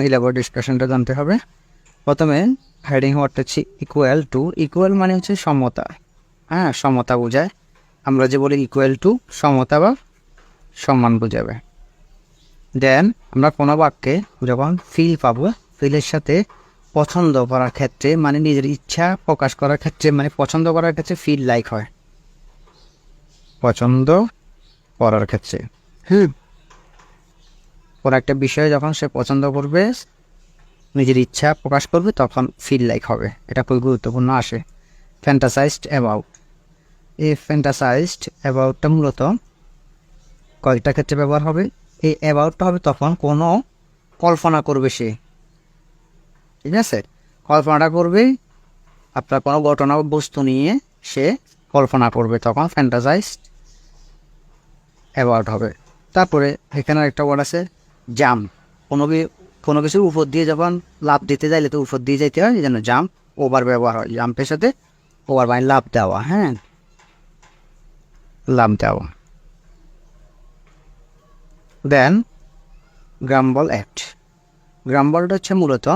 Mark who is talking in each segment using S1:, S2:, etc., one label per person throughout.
S1: ইলাবোর ডিসকাশনটা জানতে হবে। প্রথমে হেডিং ওয়ার্ডটা হচ্ছে ইকুয়াল টু ইকুয়াল মানে হচ্ছে সমতা। হ্যাঁ সমতা বোঝায়। আমরা যে বলি ইকুয়াল টু সমতা বা সম্মান বোঝাবে। দেন আমরা কোনো বাক্যে যখন ফিল পাবো ফিলের সাথে পছন্দ করার ক্ষেত্রে মানে নিজের ইচ্ছা প্রকাশ করার ক্ষেত্রে মানে পছন্দ করার ক্ষেত্রে ফিল লাইক হয়। পছন্দ করার ক্ষেত্রে। হুম। কোনো একটা বিষয়ে যখন সে পছন্দ করবে, নিজের ইচ্ছা প্রকাশ করবে, তখন ফিল লাইক হবে। এটা খুবই গুরুত্বপূর্ণ আসে। ফ্যান্টাসাইজড অ্যাবাউট এই ফ্যান্টাসাইজড অ্যাবাউটটা মূলত কয়েকটা ক্ষেত্রে ব্যবহার হবে। এই অ্যাবাউটটা হবে তখন কোনো কল্পনা করবে সে। ঠিক আছে? কল্পনাটা করবে, আপনার কোনো ঘটনা বস্তু নিয়ে সে কল্পনা করবে। তখন ফ্যান্টাসাইজড অ্যাবাউট হবে। তারপরে এখানে একটা ওয়ার্ড আছে জাম। কোনো কোনো কিছুর উপর দিয়ে যখন লাভ দিতে যাইলে তো উপর দিয়ে যাইতে হয় জন্য জাম্প ওভার ব্যবহার হয়। জাম্পের সাথে ওভার মানে লাভ দেওয়া হ্যাঁ? লাভ দেওয়া। দেন গ্রাম্বল অ্যাক্ট গ্রাম্বলটা হচ্ছে মূলত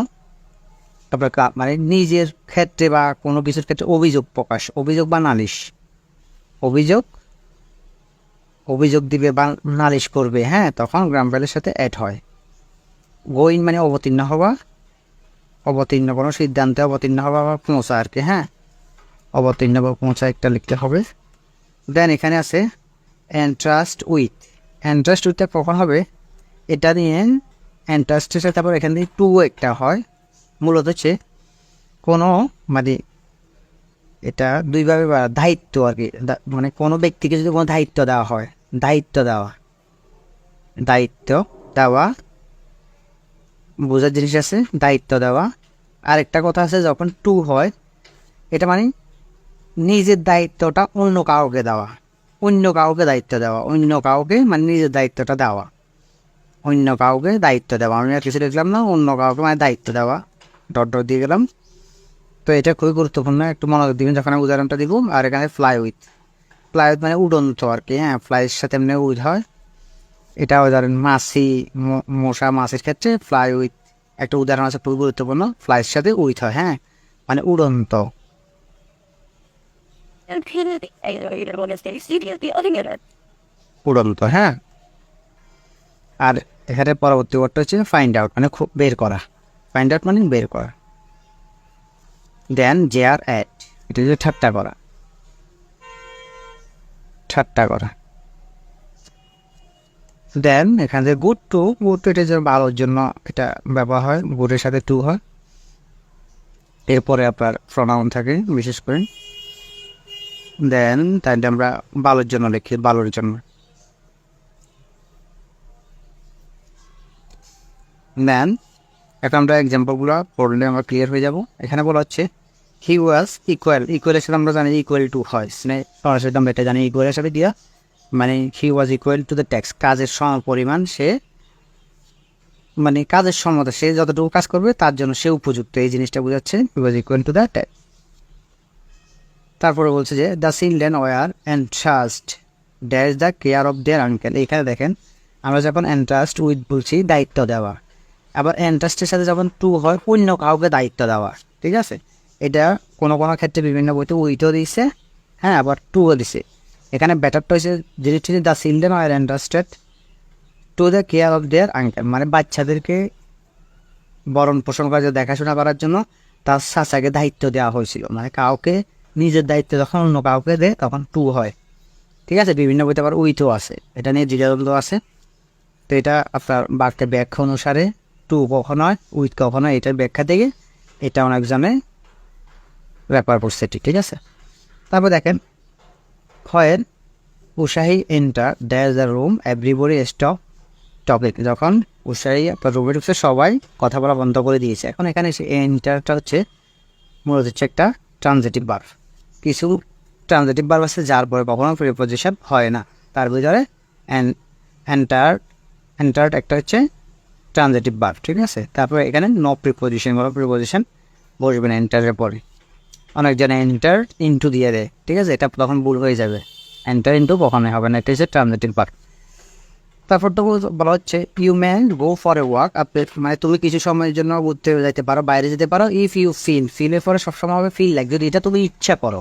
S1: আপনার মানে নিজের ক্ষেত্রে বা কোনো কিছুর ক্ষেত্রে অভিযোগ প্রকাশ, অভিযোগ বা নালিশ। অভিযোগ অভিযোগ দিবে বা নালিশ করবে হ্যাঁ তখন গ্রাম্বলের সাথে অ্যাড হয়। গোইন মানে অবতীর্ণ হওয়া, অবতীর্ণ কোনো সিদ্ধান্তে অবতীর্ণ হওয়া বা পৌঁছা আর কি হ্যাঁ অবতীর্ণ বা পৌঁছা একটা লিখতে হবে। দেন এখানে আছে এন্ট্রাস্ট উইথ এন্ট্রাস্ট উইথটা কখন হবে? এটা নিয়ে এন্ট্রাস্টের সাথে তারপর এখান থেকে টু একটা হয়। মূলত হচ্ছে কোনো মানে এটা দুইভাবে দায়িত্ব আর কি মানে কোনো ব্যক্তিকে যদি কোনো দায়িত্ব দেওয়া হয় দায়িত্ব দেওয়া। দায়িত্ব দেওয়া, বোঝার জিনিস আছে, দায়িত্ব দেওয়া। আরেকটা কথা আছে, যখন টু হয়, এটা মানে নিজের দায়িত্বটা অন্য কাউকে দেওয়া। অন্য কাউকে দায়িত্ব দেওয়া, অন্য কাউকে মানে নিজের দায়িত্বটা দেওয়া। অন্য কাউকে দায়িত্ব দেওয়া, আমি আর কিছু লিখলাম না, অন্য কাউকে মানে দায়িত্ব দেওয়া। ডট ডট দিয়ে গেলাম। তো এটা খুবই গুরুত্বপূর্ণ, একটু মনোযোগ দিবেন যখন আমি উদাহরণটা দিব, আর এখানে ফ্লাই উইথ ফ্লাই মানে উড়ন্ত আর কি হ্যাঁ? ফ্লাইয়ের সাথে এমনি উইথ হয়। এটা ধরেন মাছি মশা মাছের ক্ষেত্রে ফ্লাই উইথ একটা উদাহরণ আছে খুবই গুরুত্বপূর্ণ। ফ্লাইয়ের সাথে উইথ হয় হ্যাঁ? মানে উড়ন্ত। উড়ন্ত হ্যাঁ? আর এখানে পরবর্তী ওয়ার্ডটা হচ্ছে ফাইন্ড আউট মানে খুব বের করা। ফাইন্ড আউট মানে বের করা। দেন জে আর অ্যাট এটা হচ্ছে ঠাট্টা করা। ঠাট্টা করা। দেন এখান থেকে গুড টু গুড টু এটা ভালোর জন্য এটা ব্যবহার হয়, গুডের সাথে টু হয়। এরপরে আপনার প্রনাউন থাকে, বিশেষ করে। দেন তাই আমরা ভালোর জন্য লিখি ভালোর জন্য। দেন, এখন আমরা এক্সাম্পলগুলো পড়লে আমরা ক্লিয়ার হয়ে যাব। এখানে বলা হচ্ছে হি ওয়াজ ইকুয়াল ইকুয়ালের সাথে আমরা জানি ইকুয়াল টু হয়। মানে সরাসরি আমরা এটা জানি ইকুয়ালের সাথে দিয়া। মানে he was equal to the tax কাজের সম পরিমাণ সে মানে কাজের সমতা, সে যতটুকু কাজ করবে, তার জন্য সে উপযুক্ত। এই জিনিসটা বোঝাচ্ছে he was equal to the tax তারপরে বলছে যে the children were entrust dash the care of their uncle এখানে দেখেন, আমরা যখন এন্ট্রাস্ট উইথ বলছি, দায়িত্ব দেওয়া। আবার এন্ট্রাস্টের সাথে যখন টু হয়, অন্য কাউকে দায়িত্ব দেওয়া। ঠিক আছে? এটা কোনো কোনো ক্ষেত্রে বিভিন্ন বইতে উইথও দিছে হ্যাঁ আবার টুও দিছে। এখানে ব্যাটারটা হয়েছে হচ্ছে জিনিসটি the children are entrusted to the care of their uncle মানে বাচ্চাদেরকে বরণ পোষণ করা, দেখাশোনা করার জন্য তার চাচাকে দায়িত্ব দেওয়া হয়েছিল। মানে কাউকে নিজের দায়িত্ব যখন অন্য কাউকে দেয়, তখন টু হয়। ঠিক আছে, বিভিন্ন বইতে আবার উইথও আছে। এটা নিয়ে দ্বিধাদ্বন্দ্ব আছে। তো এটা আপনার বাক্যের ব্যাখ্যা অনুসারে টু কখন হয়, উইথ কখন হয়, এটার ব্যাখ্যা থেকে এটা অনেক জানে ব্যাপার পড়ছে ঠিক আছে? তারপর দেখেন, খয়ের উৎসাহী enter there the room everybody stop topic যখন উৎসাহী আপনার রুমে ঢুকছে, সবাই কথা বলা বন্ধ করে দিয়েছে। এখন এখানে এসে এন্টারটা হচ্ছে, মূলত হচ্ছে একটা ট্রানজেটিভ বার্ভ কিছু ট্রানজেটিভ বার্ভ আছে, যার পরে কখনো প্রিপোজিশন হয় না। তার ভিতরে এন্টার এন্টার্ড একটা হচ্ছে ট্রানজেটিভ বার্ভ ঠিক আছে? তারপরে এখানে নো প্রিপোজিশন কোনো প্রিপোজিশন বসবে না এন্টারের পরে। অনেকজন এন্টার ইন্টু দিয়ে দেয়, ঠিক আছে? এটা তখন ভুল হয়ে যাবে। এন্টার ইন্টু কখনোই হবে না, এটা হচ্ছে ট্রানজেটিভ বার্ভ তারপর তো বলা হচ্ছে you man go for a walk আপনি মানে তুমি কিছু সময়ের জন্য ঘুরতে যেতে পারো, বাইরে যেতে পারো ইফ ইউ ফিল ফিলের পরে সবসময় হবে ফিল লাইক যদি এটা তুমি ইচ্ছা করো।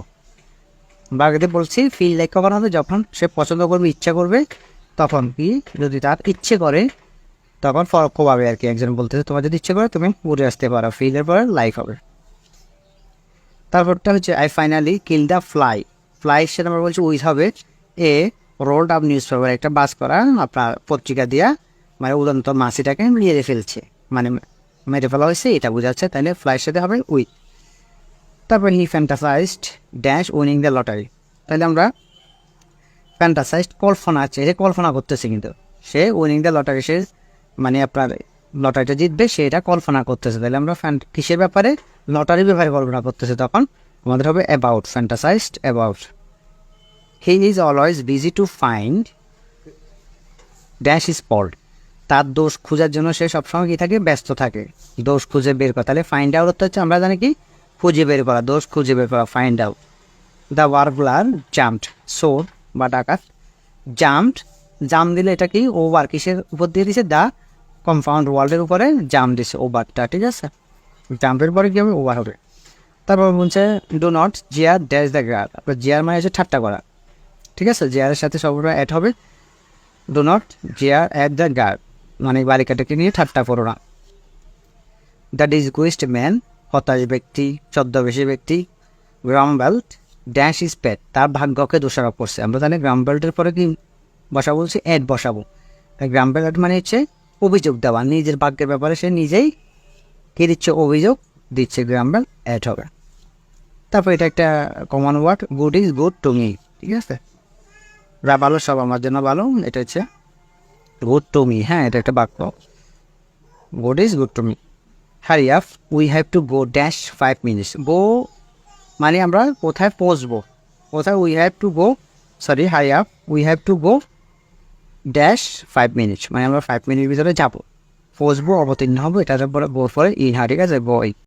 S1: বা আগে বলছি ফিল লাইক কখন হবে? যখন সে পছন্দ করবে, ইচ্ছা করবে, তখন কি? যদি তার ইচ্ছে করে, তখন ফরক পাবে আর কি একজন বলতেছে, তোমার যদি ইচ্ছে করে, তুমি ঘুরে আসতে পারো ফিলের পরে লাইক হবে। তারপরটা হচ্ছে I finally kill the fly fly সেটা আমরা বলছি উইথ হবে? A rolled up newspaper একটা বাস করা আপনার পত্রিকা দিয়া মানে উড়ন্ত মাছিটাকে মেরে ফেলছে। মানে মেরে ফেলা হয়েছে, এটা বোঝাচ্ছে তাহলে ফ্লাইয়ের সাথে হবে উইথ তারপর he fantasised dash winning the lottery তাহলে আমরা ফ্যান্টাসাইজড কল্পনা আছে, সে কল্পনা করতেছে কিন্তু। সে উইনিং দ্য লটারি সে মানে আপনার লটারিটা জিতবে, সে এটা কল্পনা করতেছে। তাহলে আমরা ফ্যান কিসের ব্যাপারে? লটারির ব্যাপারে কল্পনা করতেছে তখন আমাদের হবে about fantasised about he is always busy to find dash is fault তার দোষ খোঁজার জন্য সে সবসময় কী থাকে? ব্যস্ত থাকে। দোষ খুঁজে বের করা। তাহলে ফাইন্ড আউট হচ্ছে আমরা জানি কি? খুঁজে বের করা। দোষ খুঁজে বের করা find out the warbler jumped sore বা ডাকাত জাম্পড জাম দিলে এটা কি? ওভার কিসের উপর দিয়ে দিছে? দ্য কম্পাউন্ড ওয়ার্ল্ডের উপরে জাম দিছে। ওভারটা ঠিক আছে? জাম্পের পরে কি হবে? ওভার হবে। তারপর বলছে do not jeer dash the guard আপনার জিয়ার মানে হচ্ছে ঠাট্টা করা। ঠিক আছে? জিয়ারের সাথে সবসময় অ্যাড হবে। Do not jeer at the guard মানে বালিকাটাকে নিয়ে ঠাট্টা করো না। দ্য ডিসগুইস্ট ম্যান হতাশ ব্যক্তি, ছদ্মবেশী ব্যক্তি গ্রাম বেল্ট ড্যাশ ইজ প্যাট তার ভাগ্যকে দোষারোপ করছে। আমরা তাহলে গ্রাম বেল্টের পরে কি বসাবো? বলছি অ্যাড বসাবো। গ্রাম বেল্ট মানে হচ্ছে অভিযোগ দেওয়া। নিজের ভাগ্যের ব্যাপারে সে নিজেই কী দিচ্ছে অভিযোগ? দিচ্ছে গ্রামবেল অ্যাড হবে। তারপর এটা একটা common word good is good to me ঠিক আছে? রা ভালো সব আমার জন্য ভালো, এটা হচ্ছে গুড টু মি হ্যাঁ এটা একটা বাক্য। Good is good to me hurry up we have to go dash five minutes go মানে আমরা কোথায় পৌঁছবো? কোথায় we have to go sorry high up we have to go dash five minutes মানে আমরা ফাইভ মিনিট ভিতরে যাব। পৌঁছবো অবতীর্ণ হব এটা পরে পরে ইন হা ঠিক আছে? বই